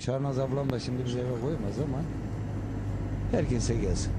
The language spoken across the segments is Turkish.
Şarnaz ablam da şimdi bize eve koymaz ama herkese gelsin.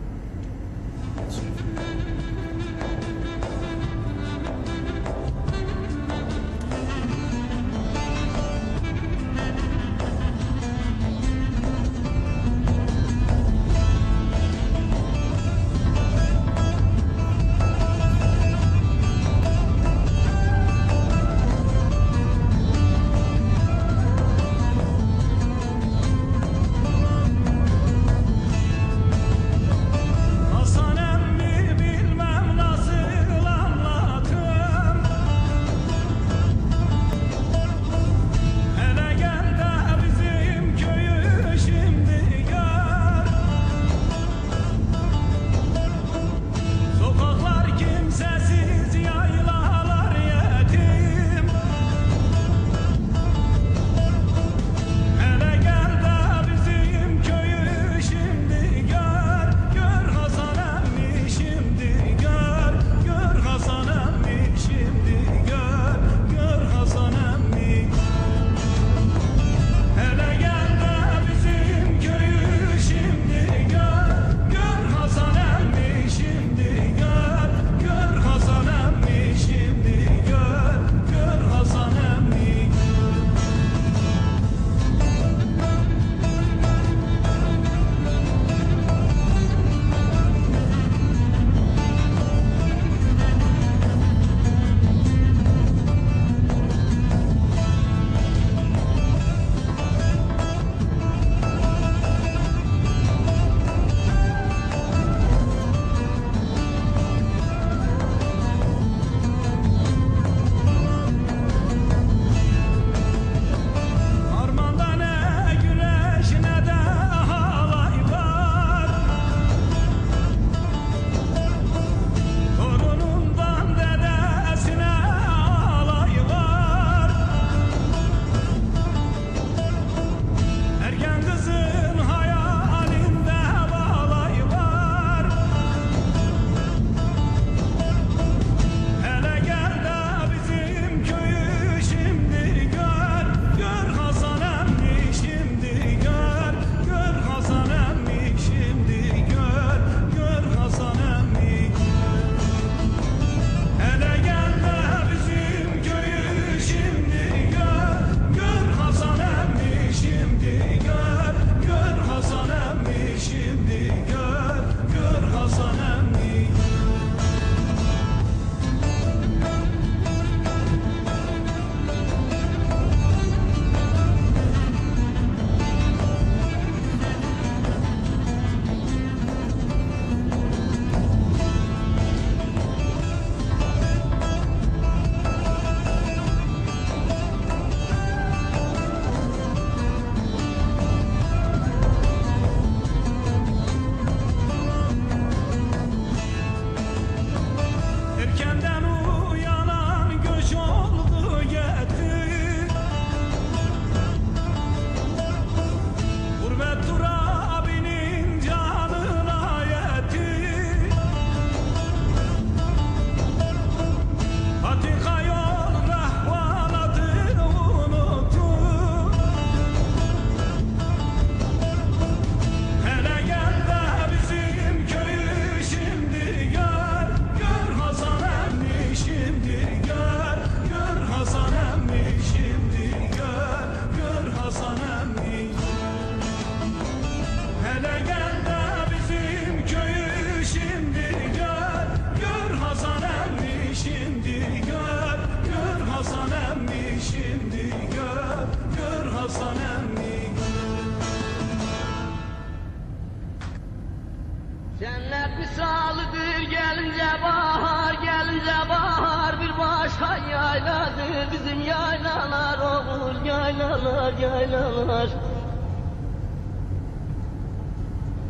Cennet misalıdır gelince bahar, gelince bahar bir başka yayladır bizim yaylalar oğul yaylalar yaylalar.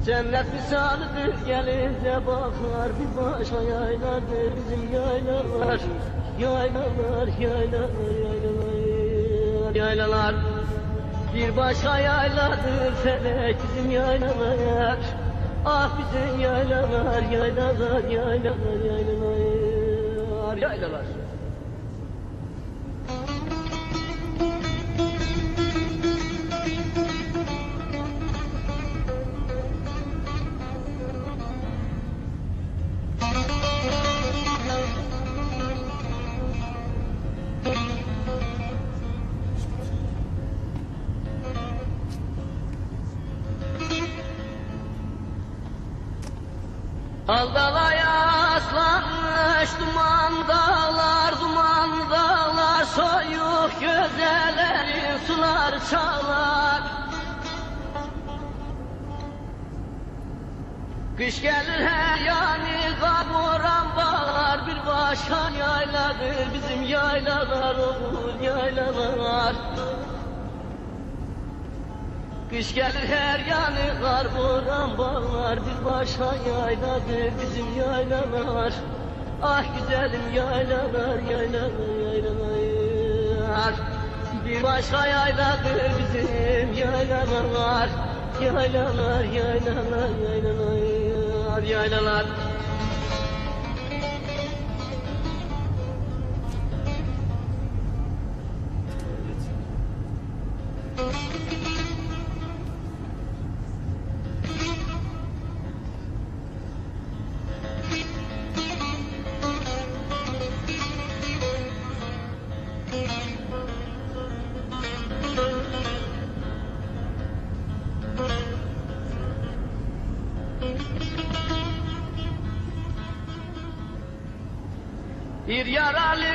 Cennet misalıdır gelince bahar bir başka yayladır bizim yaylalar yaylalar yaylalar yaylalar yaylalar bir başka yayladır felek bizim yaylalar. Ah bizim yaylalar, yaylalar, yaylalar, yaylalar, yaylalar. Aslanmış duman dağlar, duman dağlar Soyuk gözelerin sular çağlar Kış gelir her yani kamuran bağlar Bir başka yayladır bizim yaylalar olur yaylalar. Kış gelir her yanı kar boran bağlar Bir başka yayladır bizim yaylalar Ah güzelim yaylalar yaylalar yaylalar. Bir başka yayladır bizim yaylalar Yaylalar yaylalar yaylalar yaylalar Bir yaralı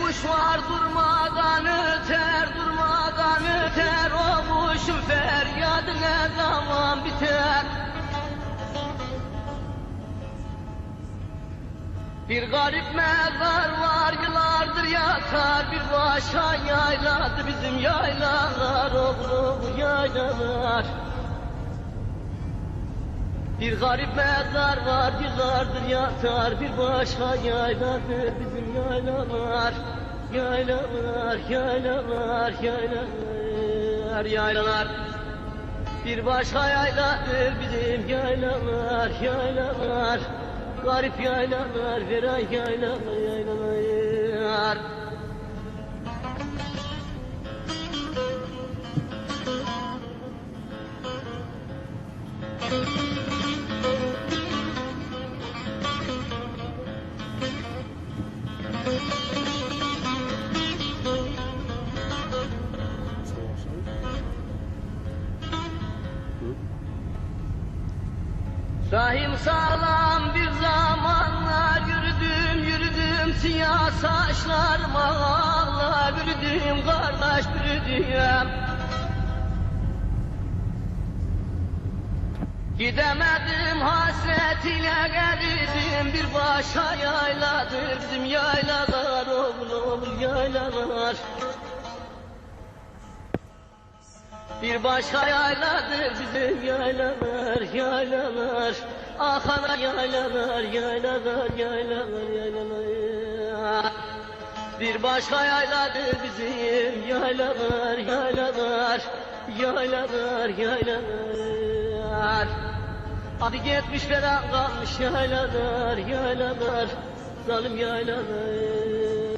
kuş var durmadan öter, durmadan öter. O kuşun feryadı ne zaman biter? Bir garip mezar var yıllardır yatar. Bir başka yayladı bizim yaylalar. Oğlum yaylalar bir garip mezar var yıllardır yatar Bir başka yayladır bizim yaylalar Yaylalar, yaylalar, yaylalar, yaylalar. Bir başka yayladır bizim yaylalar, yaylalar Garip yaylalar, veren yaylalar, yaylalar Rahim sağlam bir zamanlar yürüdüm yürüdüm siyah saçlarım ağlar yürüdüm kardeş yürüdüm. Gidemedim hasret ile geldim bir başa yayladır bizim yaylalar oğlum yaylalar Bir başka yayladır bizim yaylalar, yaylalar. Ah ana yaylalar, yaylalar, yaylalar, yaylalar. Bir başka yayladır bizim yaylalar, yaylalar Yaylalar, yaylalar. Adı gitmiş falan kalmış yaylalar, yaylalar. Zalim yaylalar